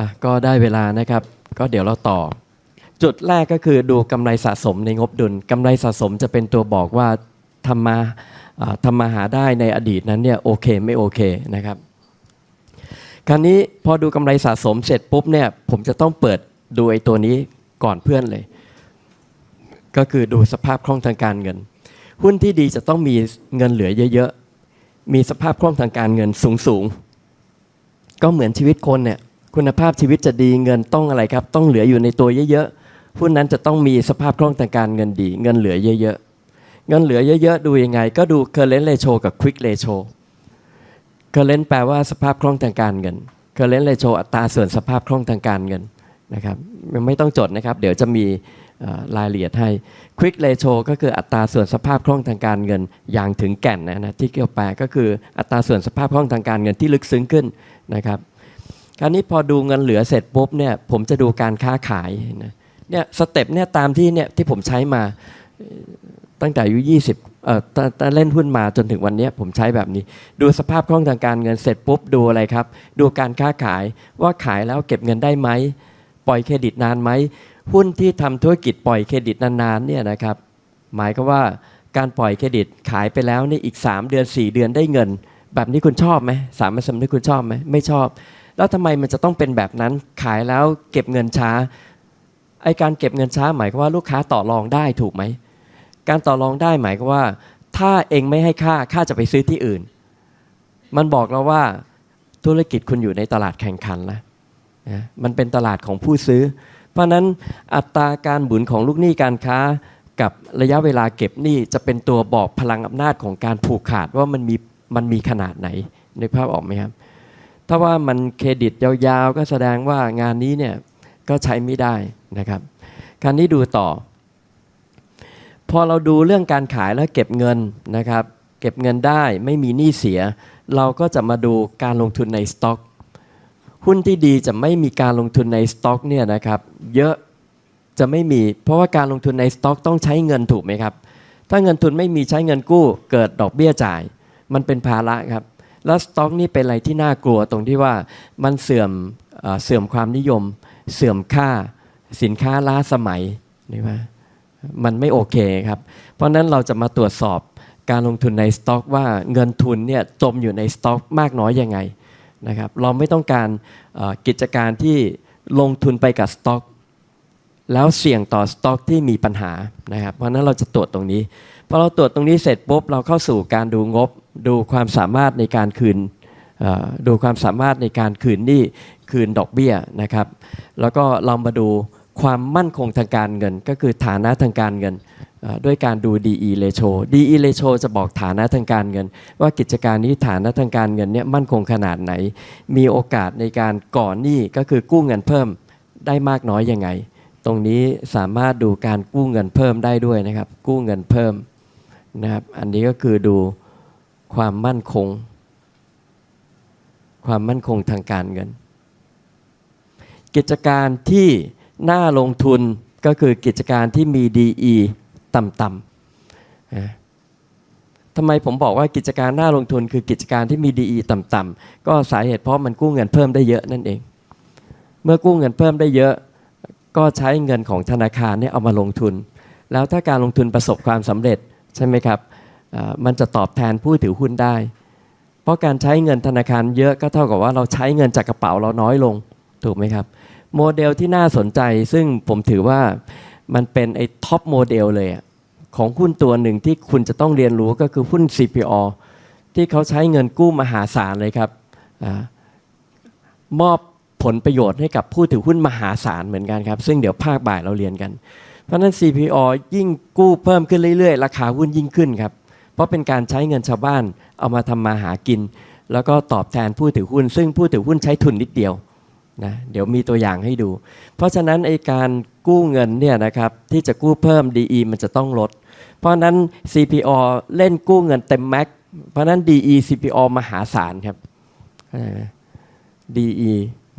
อะก็ได้เวลานะครับ ก็เดี๋ยวเราต่อ จุดแรกก็คือดูกำไรสะสมในงบดุลกำไรสะสมจะเป็นตัวบอกว่าทำมาทำมาหาได้ในอดีตนั้นเนี่ยโอเคไม่โอเคนะครับ คราวนี้พอดูกำไรสะสมเสร็จปุ๊บเนี่ยผมจะต้องเปิดดูไอ้ตัวนี้ก่อนเพื่อนเลย ก็คือดูสภาพคล่องทางการเงิน หุ้นที่ดีจะต้องมีเงินเหลือเยอะๆมีสภาพคล่องทางการเงินสูงๆก็เหมือนชีวิตคนเนี่ย คุณภาพชีวิตจะดีเงินต้องอะไรครับ ต้องเหลืออยู่ในตัวเยอะๆหุ้นนั้นจะต้องมีสภาพคล่องทางการเงินดี เงินเหลือเยอะๆเงินเหลือเยอะๆดูยังไง ก็ดู current ratio กับ quick ratio current แปลว่าสภาพคล่องทางการเงิน current ratio อัตราส่วนสภาพคล่องทางการเงินนะครับไม่ต้องจดนะครับ เดี๋ยวจะมีรายละเอียดให้ quick ratio ก็คืออัตราส่วนสภาพคล่องทางการเงินอย่างถึงแก่นนะนะที่เกี่ยวแปลก็คืออัตราส่วนสภาพคล่องทางการเงินที่ลึกซึ้งขึ้นนะครับ คราวนี้พอดูเงินเหลือเสร็จปุ๊บเนี่ยผมจะดูการค้าขายนะเนี่ยสเต็ปเนี่ยตามที่เนี่ยที่ผมใช้มาตั้งแต่อายุ20เอ่อตเล่นหุ้นมาจนถึงวันนี้ผมใช้แบบนี้ ดูสภาพคล่องทางการเงินเสร็จปุ๊บดูอะไรครับ ดูการค้าขายว่าขายแล้วเก็บเงินได้ไหมปล่อยเครดิตนานไหมหุ้นที่ทำธุรกิจปล่อยเครดิตนานๆเนี่ยนะครับหมายก็ว่าการปล่อยเครดิตขายไปแล้วนี่อีก 3 เดือน 4 เดือนได้เงิน แบบนี้คุณชอบไหมสามสมนึกคุณชอบไหมไม่ชอบ แล้วทำไมมันจะต้องเป็นแบบนั้นขายแล้วเก็บเงินช้าไอการเก็บเงินช้าหมายความว่าลูกค้าต่อรองได้ถูกไหมการต่อรองได้หมายความว่า ถ้าเองไม่ให้ค่าค่าจะไปซื้อที่อื่น มันบอกเราว่าธุรกิจคุณอยู่ในตลาดแข่งขันแล้วนะมันเป็นตลาดของผู้ซื้อ เพราะนั้นอัตราการหมุนของลูกหนี้การค้ากับระยะเวลาเก็บหนี้จะเป็นตัวบอกพลังอำนาจของการผูกขาดว่ามันมีมันมีขนาดไหนในภาพออกไหมครับ ถ้าว่ามันเครดิตยาวๆ ก็แสดงว่างานนี้เนี่ยก็ใช้ไม่ได้นะครับคราวนี้ดูต่อ พอเราดูเรื่องการขายแล้วเก็บเงินนะครับ เก็บเงินได้ไม่มีหนี้เสีย เราก็จะมาดูการลงทุนในสต็อกหุ้นที่ดีจะไม่มีการลงทุนในสต็อกเนี่ยนะครับเยอะจะไม่มี เพราะว่าการลงทุนในสต็อกต้องใช้เงินถูกไหมครับ ถ้าเงินทุนไม่มีใช้เงินกู้เกิดดอกเบี้ยจ่าย มันเป็นภาระครับ แล้วสต็อกนี่เป็นอะไรที่น่ากลัวตรงที่ว่ามันเสื่อมเสื่อมความนิยม เสื่อมค่าสินค้าล้าสมัยนี่ว่ามันไม่โอเคครับ เพราะนั้นเราจะมาตรวจสอบการลงทุนในสต็อก ว่าเงินทุนเนี่ยจมอยู่ในสต็อก มากน้อยยังไงนะครับเราไม่ต้องการกิจการที่ลงทุนไปกับสต็อก แล้วเสี่ยงต่อสต็อกที่มีปัญหานะครับเพราะนั้นเราจะตรวจตรงนี้พอเราตรวจตรงนี้เสร็จปุ๊บเราเข้าสู่การดูงบ ดูความสามารถในการคืนดูความสามารถในการคืนหนี้คืนดอกเบี้ยนะครับ แล้วก็เรามาดูความมั่นคงทางการเงิน ก็คือฐานะทางการเงินด้วยการดู DE ratio DE ratio จะบอกฐานะทางการเงิน ว่ากิจการนี้ฐานะทางการเงินเนี่ยมั่นคงขนาดไหน มีโอกาสในการก่อนหนี้ก็คือกู้เงินเพิ่มได้มากน้อยยังไง ตรงนี้สามารถดูการกู้เงินเพิ่มได้ด้วยนะครับ กู้เงินเพิ่มนะครับ อันนี้ก็คือดู ความมั่นคง ความมั่นคงทางการเงิน กิจการที่น่าลงทุนก็คือกิจการที่มี DE ต่ำๆทำไมผมบอกว่ากิจการน่าลงทุนคือกิจการที่มี DE ต่ำๆก็สาเหตุเพราะมันกู้เงินเพิ่มได้เยอะนั่นเอง เมื่อกู้เงินเพิ่มได้เยอะก็ใช้เงินของธนาคารเนี่ยเอามาลงทุน แล้วถ้าการลงทุนประสบความสำเร็จใช่ไหมครับ มันจะตอบแทนผู้ถือหุ้นได้ เพราะการใช้เงินธนาคารเยอะก็เท่ากับว่าเราใช้เงินจากกระเป๋าเราน้อยลงถูกไหมครับ โมเดลที่น่าสนใจซึ่งผมถือว่ามันเป็นไอ้ท็อปโมเดลเลยของหุ้นตัวหนึ่งที่คุณจะต้องเรียนรู้ก็คือหุ้น CPO ที่เขาใช้เงินกู้มหาศาลเลยครับอมอบผลประโยชน์ให้กับผู้ถือหุ้นมหาศาลเหมือนกันครับ ซึ่งเดี๋ยวภาคบ่ายเราเรียนกัน เพราะนั้น CPO ยิ่งกู้เพิ่มขึ้นเรื่อยๆ ราคาหุ้นยิ่งขึ้นครับ ราะเป็นการใช้เงินชาวบ้านเอามาทำมาหากิน แล้วก็ตอบแทนผู้ถือหุ้น ซึ่งผู้ถือหุ้นใช้ทุนนิดเดียวนะเดี๋ยวมีตัวอย่างให้ดู เพราะฉะนั้นไอการกู้เงินเนี่ยนะครับที่จะกู้เพิ่ม DE มันจะต้องลด เพราะนั้น CPO เล่นกู้เงินเต็มแม็กเพราะนั้น DE CPO มหาศาลครับเข้าใจไหม DE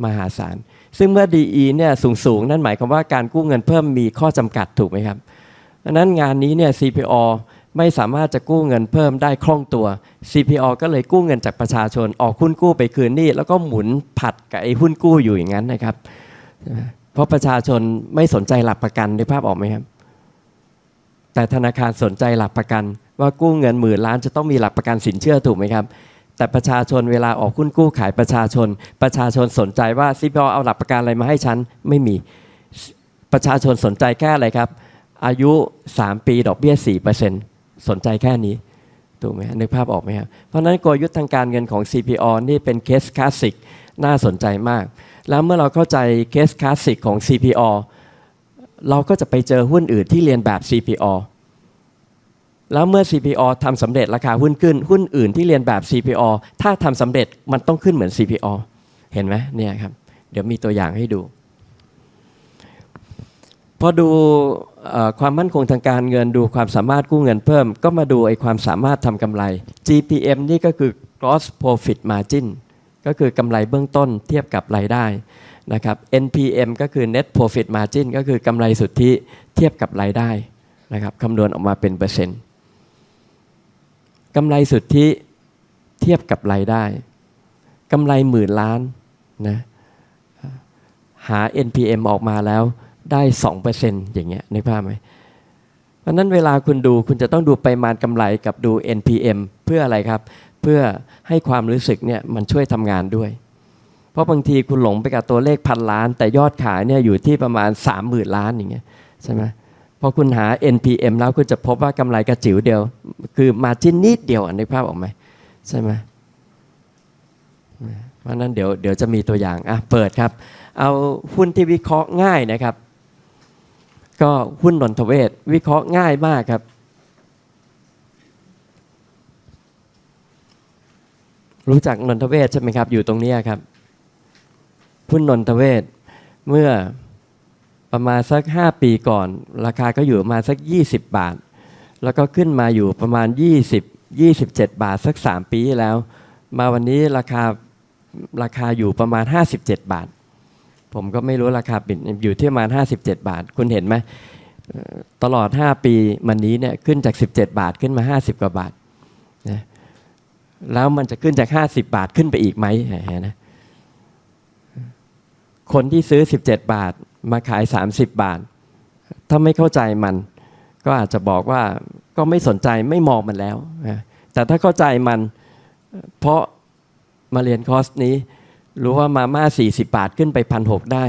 มหาศาล ซึ่งเมื่อ DE เนี่ยสูงๆนั่นหมายความว่าการกู้เงินเพิ่มมีข้อจำกัดถูกไหมครับดังนั้นงานนี้เนี่ย CPO ไม่สามารถจะกู้เงินเพิ่มได้คล่องตัว CPO ก็เลยกู้เงินจากประชาชน ออกหุ้นกู้ไปคืนหนี้แล้วก็หมุนผัดกับไอ้หุ้นกู้อยู่อย่างนั้นนะครับ เพราะประชาชนไม่สนใจหลักประกันในภาพออกไหมครับ แต่ธนาคารสนใจหลักประกัน ว่ากู้เงินหมื่นล้านจะต้องมีหลักประกันสินเชื่อถูกไหมครับ แต่ประชาชนเวลาออกหุ้นกู้ขายประชาชน ประชาชนสนใจว่า CPO เอาหลักประกันอะไรมาให้ฉันไม่มีประชาชนสนใจแค่อะไรครับ อายุ 3 ปีดอกเบี้ย4% สนใจแค่นี้ถูกไหมนึกภาพออกไหมครับเพราะฉะนั้นกลยุทธ์ทางการเงินของ CPO นี่เป็นเคสคลาสสิกน่าสนใจมาก แล้วเมื่อเราเข้าใจเคสคลาสสิกของ CPO เราก็จะไปเจอหุ้นอื่นที่เรียนแบบ CPO แล้วเมื่อ CPO ทำสำเร็จราคาหุ้นขึ้น หุ้นอื่นที่เรียนแบบ CPO ถ้าทำสำเร็จมันต้องขึ้นเหมือน CPO เห็นไหมเนี่ยครับ เดี๋ยวมีตัวอย่างให้ดู พอดูเอ่อความมั่นคงทางการเงินดูความสามารถกู้เงินเพิ่ม ก็มาดูไอ้ความสามารถทำกำไร GPM นี่ก็คือ gross profit margin ก็คือกำไรเบื้องต้นเทียบกับรายได้นะครับ NPM ก็คือ net profit margin ก็คือกำไรสุทธิเทียบกับรายได้นะครับคำนวณออกมาเป็นเปอร์เซ็นต์กำไรสุทธิเทียบกับรายได้กำไรหมื่นล้านนะหา NPM ออกมาแล้ว ได้2%อร์เซนอย่างเงี้ยนึกภาพไหมเพราะนั้นเวลาคุณดูคุณจะต้องดูปริมาณกำไรกับดู NPM เพื่ออะไรครับ เพื่อให้ความรู้สึกเนี่ยมันช่วยทำงานด้วย เพราะบางทีคุณหลงไปกับตัวเลขพันล้าน แต่ยอดขายเนี่ยอยู่ที่ประมาณ 3 0,000 ล้านอย่างเงี้ยใช่ไหมพอคุณหา NPM แล้วคุณจะพบว่ากำไรกระจิ๋วเดียว คือมาจิ้นนิดเดียวอะนึกภาพออกไหมใช่ไหมเพราะนั้นเดี๋ยวเดี๋ยวจะมีตัวอย่างอะเปิดครับ เอาหุ้นที่วิเคราะห์ง่ายนะครับ ก็หุ้นนนทเวศวิเคราะห์ง่ายมากครับ รู้จักนนทเวศใช่ไหมครับ อยู่ตรงนี้ครับ หุ้นนนทเวศเมื่อประมาณสัก 5 ปีก่อน ราคาก็อยู่ประมาณสัก 20 บาท แล้วก็ขึ้นมาอยู่ประมาณ 20 27 บาทสัก 3 ปีที่แล้ว มาวันนี้ราคาราคาอยู่ประมาณ 57 บาท ผมก็ไม่รู้ราคาปิดอยู่ที่ประมาณ 57 บาท คุณเห็นไหมตลอด 5 ปีมันนี้เนี่ยขึ้นจาก 17 บาทขึ้นมา 50 กว่าบาทนะแล้วมันจะขึ้นจาก 50 บาทขึ้นไปอีกไหมนไหมนะคนที่ซื้อ 17 บาทมาขาย 30 บาท ถ้าไม่เข้าใจมัน ก็อาจจะบอกว่าก็ไม่สนใจไม่มองมันแล้วนะแต่ถ้าเข้าใจมันเพราะมาเรียนคอร์สนี้ รู้ว่ามาม่า40 บาทขึ้นไปพันหได้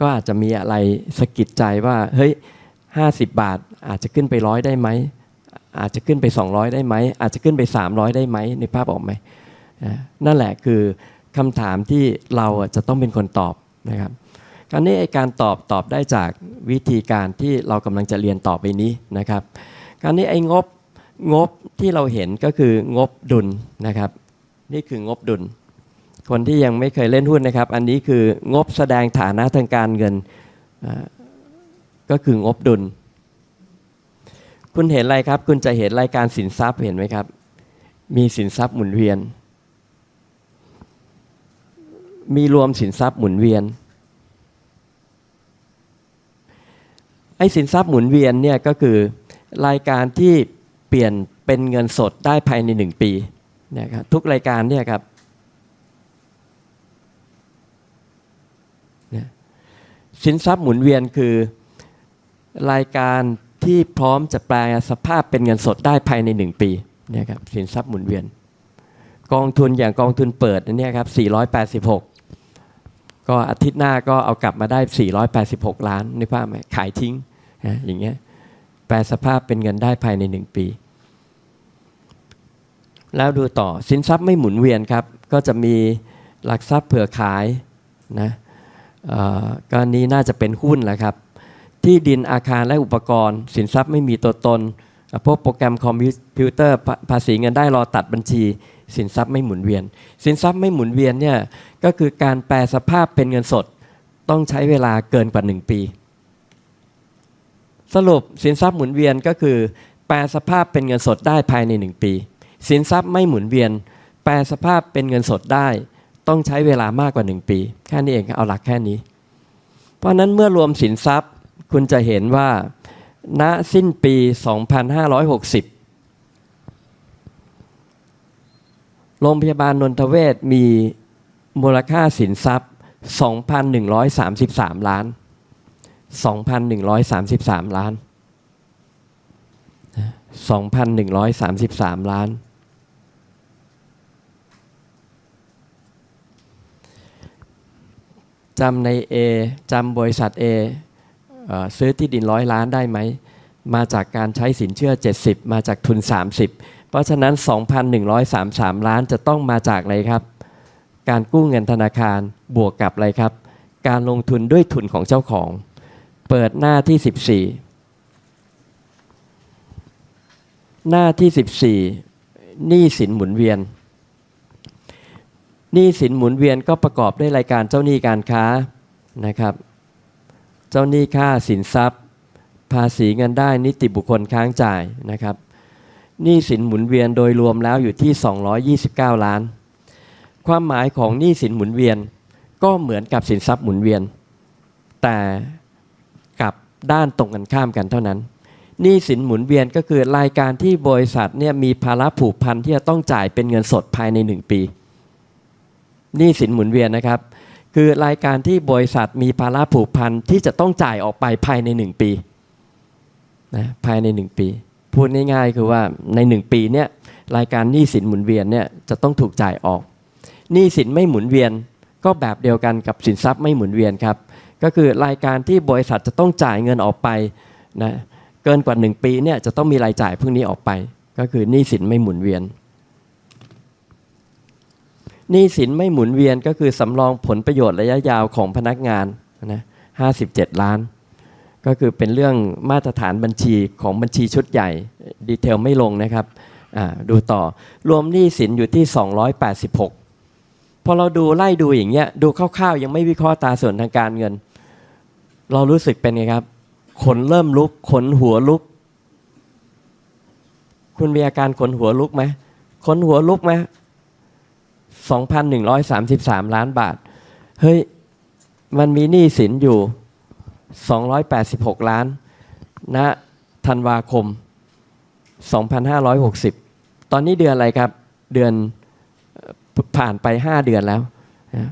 ก็อาจจะมีอะไรสะกิดใจว่าเฮ้ย50 บาทอาจจะขึ้นไปร้อยได้ไหม อาจจะขึ้นไป 200 ได้ไหม อาจจะขึ้นไป 300 ได้ไหมในภาพออกไหมนั่นแหละคือคำถามที่เราจะต้องเป็นคนตอบนะครับคราวนี้ไอการตอบตอบได้จากวิธีการที่เรากำลังจะเรียนต่อไปนี้นะครับคราวนี้ไอ้งบงบที่เราเห็นก็คืองบดุลนะครับ นี่คืองบดุล คนที่ยังไม่เคยเล่นหุ้นนะครับ อันนี้คืองบแสดงฐานะทางการเงินก็คืองบดุล คุณเห็นอะไรครับ คุณจะเห็นรายการสินทรัพย์เห็นไหมครับ มีสินทรัพย์หมุนเวียน มีรวมสินทรัพย์หมุนเวียนไอ้สินทรัพย์หมุนเวียนเนี่ยก็คือรายการที่เปลี่ยนเป็นเงินสดได้ภายในหนึ่งปีเนี่ยครับทุกรายการเนี่ยครับเนี่ย สินทรัพย์หมุนเวียนคือ รายการที่พร้อมจะแปลสภาพเป็นเงินสดได้ภายในหนึ่งปีเนี่ยครับสินทรัพย์หมุนเวียน กองทุนอย่างกองทุนเปิดนเนี่ยครับ 486 ก็อาทิตย์หน้าก็เอากลับมาได้ 486 ล้านนึกภาพไหมขายทิ้งนะอย่างเงี้ยแปลสภาพเป็นเงินได้ภายใน 1 ปี แล้วดูต่อสินทรัพย์ไม่หมุนเวียนครับ ก็จะมีหลักทรัพย์เผื่อขายนะ ก็นี้น่าจะเป็นหุ้นแหละครับ ที่ดินอาคารและอุปกรณ์ สินทรัพย์ไม่มีตัวตนพวกโปรแกรมคอมพิวเตอร์ภาภาษีเงินได้รอตัดบัญชี สินทรัพย์ไม่หมุนเวียน สินทรัพย์ไม่หมุนเวียนเนี่ยก็คือการแปลสภาพเป็นเงินสด ต้องใช้เวลาเกินกว่า 1 ปี สรุปสินทรัพย์หมุนเวียนก็คือ แปลสภาพเป็นเงินสดได้ภายใน 1 ปี สินทรัพย์ไม่หมุนเวียน แปลสภาพเป็นเงินสดได้ ต้องใช้เวลามากกว่า 1 ปี แค่นี้เองเอาหลักแค่นี้ เพราะฉะนั้นเมื่อรวมสินทรัพย์คุณจะเห็นว่า ณสิ้นปี 2560 โรงพยาบาลนนทเวศมีมูลค่าสินทรัพย์ 2,133 ล้าน 2,133 ล้าน 2,133 ล้าน จำใน A จำบริษัท A เอ่อซื้อที่ดินร้อยล้านได้ไหม มาจากการใช้สินเชื่อ 70 มาจากทุน 30 เพราะฉะนั้น 2,133 ล้านจะต้องมาจากอะไรครับ การกู้เงินธนาคารบวกกับอะไรครับ การลงทุนด้วยทุนของเจ้าของ เปิดหน้าที่ 14 หน้าที่ 14หนี้สินหมุนเวียน หนี้สินหมุนเวียนก็ประกอบด้วยรายการเจ้าหนี้การค้านะครับ เจ้าหนี้ค่าสินทรัพย์ ภาษีเงินได้นิติบุคคลค้างจ่ายนะครับหนี้สินหมุนเวียนโดยรวมแล้วอยู่ที่ 229 ล้าน ความหมายของหนี้สินหมุนเวียนก็เหมือนกับสินทรัพย์หมุนเวียน แต่กับด้านตรงกันข้ามกันเท่านั้นหนี้สินหมุนเวียนก็คือรายการที่บริษัทเนี่ยมีภาระผูกพันที่จะต้องจ่ายเป็นเงินสดภายใน 1 ปี หนี้สินหมุนเวียนนะครับ คือรายการที่บริษัทมีภาระผูกพันที่จะต้องจ่ายออกไปภายใน 1 ปีนะภายใน 1 ปี พูดง่ายๆคือว่าใน 1 ปีเนี่ยรายการหนี้สินหมุนเวียนเนี่ยจะต้องถูกจ่ายออกหนี้สินไม่หมุนเวียนก็แบบเดียวกันกับสินทรัพย์ไม่หมุนเวียนครับ ก็คือรายการที่บริษัทจะต้องจ่ายเงินออกไปนะเกินกว่า 1 ปีเนี่ยจะต้องมีรายจ่ายพวกนี้ออกไป ก็คือหนี้สินไม่หมุนเวียน หนี้สินไม่หมุนเวียนก็คือสำรองผลประโยชน์ระยะยาวของพนักงานนะ57ล้าน ก็คือเป็นเรื่องมาตรฐานบัญชีของบัญชีชุดใหญ่ ดีเทลไม่ลงนะครับอ่าดูต่อรวมหนี้สินอยู่ที่ 286 พอเราดูไล่ดูอย่างเงี้ยดูคร่าวๆ ยังไม่วิเคราะห์ตาส่วนทางการเงิน เรารู้สึกเป็นไงครับขนเริ่มลุกขนหัวลุก คุณมีอาการขนหัวลุกไหมขนหัวลุกไหม 2,133 ล้านบาท เฮ้ย มันมีหนี้สินอยู่ 286 ล้านณธันวาคม 2560 ตอนนี้เดือนอะไรครับ เดือนผ่านไป 5 เดือนแล้วนะ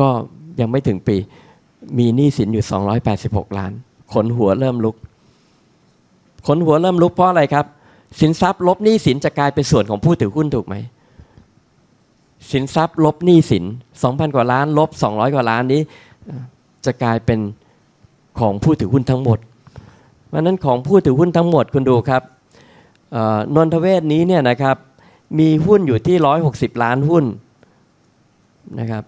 ก็ยังไม่ถึงปี มีหนี้สินอยู่ 286 ล้าน ขนหัวเริ่มลุก ขนหัวเริ่มลุกเพราะอะไรครับ สินทรัพย์ลบหนี้สินจะกลายเป็นส่วนของผู้ถือหุ้นถูกไหม สินทรัพย์ลบหนี้สิน 2,000 กว่าล้าน ลบ 200 กว่าล้านนี้ จะกลายเป็นของผู้ถือหุ้นทั้งหมดเพราะนั้นของผู้ถือหุ้นทั้งหมดคุณดูครับนนทเวศนี้เนี่ยนะครับมีหุ้นอยู่ที่ 160 ล้านหุ้นนะครับ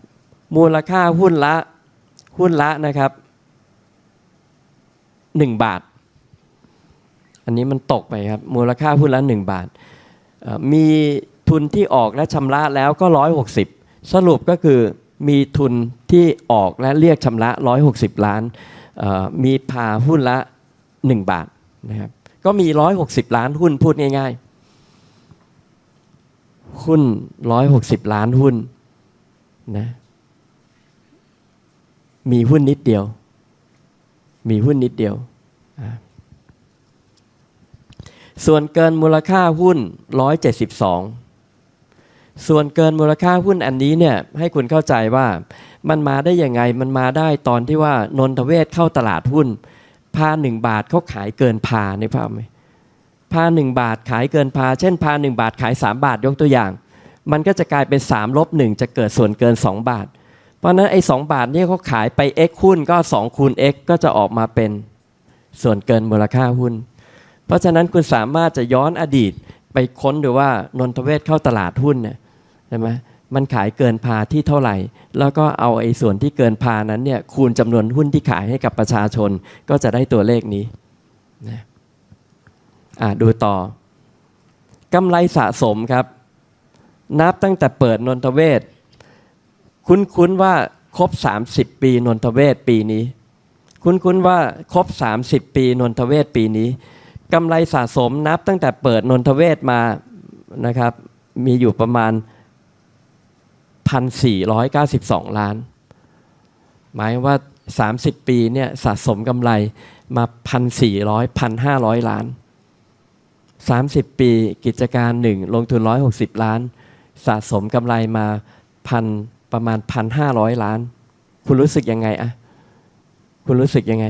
มูลค่าหุ้นละหุ้นละนะครับ 1 บาท อันนี้มันตกไปครับมูลค่าหุ้นละ 1 บาทมี ทุนที่ออกและชำระแล้วก็ 160 สรุปก็คือมีทุนที่ออกและเรียกชำระ 160 ล้านมีพาหุ้นละ 1 บาทนะครับก็มี 160 ล้านหุ้นพูดง่ายๆ หุ้น 160 ล้านหุ้นนะมีหุ้นนิดเดียว มีหุ้นนิดเดียว ส่วนเกินมูลค่าหุ้น 172 ส่วนเกินมูลค่าหุ้นอันนี้เนี่ยให้คุณเข้าใจว่ามันมาได้ยังไงมันมาได้ตอนที่ว่านนทเวศเข้าตลาดหุ้นพาหนึ่งบาทเขาขายเกินพาในภาพไหมพาหนึ่งบาทขายเกินพา เช่นพาหนึ่งบาทขาย 3 บาทยกตัวอย่าง มันก็จะกลายเป็น3ลบ1จะเกิดส่วนเกิน 2 บาท เพราะนั้นไอ้สบาทนี่เขาขายไป x หุ้นก็2คูณ x ก็จะออกมาเป็นส่วนเกินมูลค่าหุ้น เพราะฉะนั้นคุณสามารถจะย้อนอดีตไปค้นดูว่านนทเวศเข้าตลาดหุ้นเนี่ย ใช่ไหมมันขายเกินพาที่เท่าไหร่ แล้วก็เอาไอ้ส่วนที่เกินพานั้นเนี่ยคูณจำนวนหุ้นที่ขายให้กับประชาชน ก็จะได้ตัวเลขนี้นะอะดูต่อกำไรสะสมครับ นับตั้งแต่เปิดนนทเวศคุ้นๆว่าครบ 30 ปีนนทเวศปีนี้ คุ้นๆว่าครบ 30 ปีนนทเวศปีนี้กำไรสะสมนับตั้งแต่เปิดนนทเวศมานะครับมีอยู่ประมาณ 1,492 ล้าน หมายว่า 30 ปีเนี่ยสะสมกำไรมาพันสี่ร้อยพันห้าร้อยล้าน 30 ปีกิจการหนึ่งลงทุน 160 ล้าน สะสมกำไรมาพันประมาณพันห้าร้อยล้าน คุณรู้สึกยังไงอะคุณรู้สึกยังไง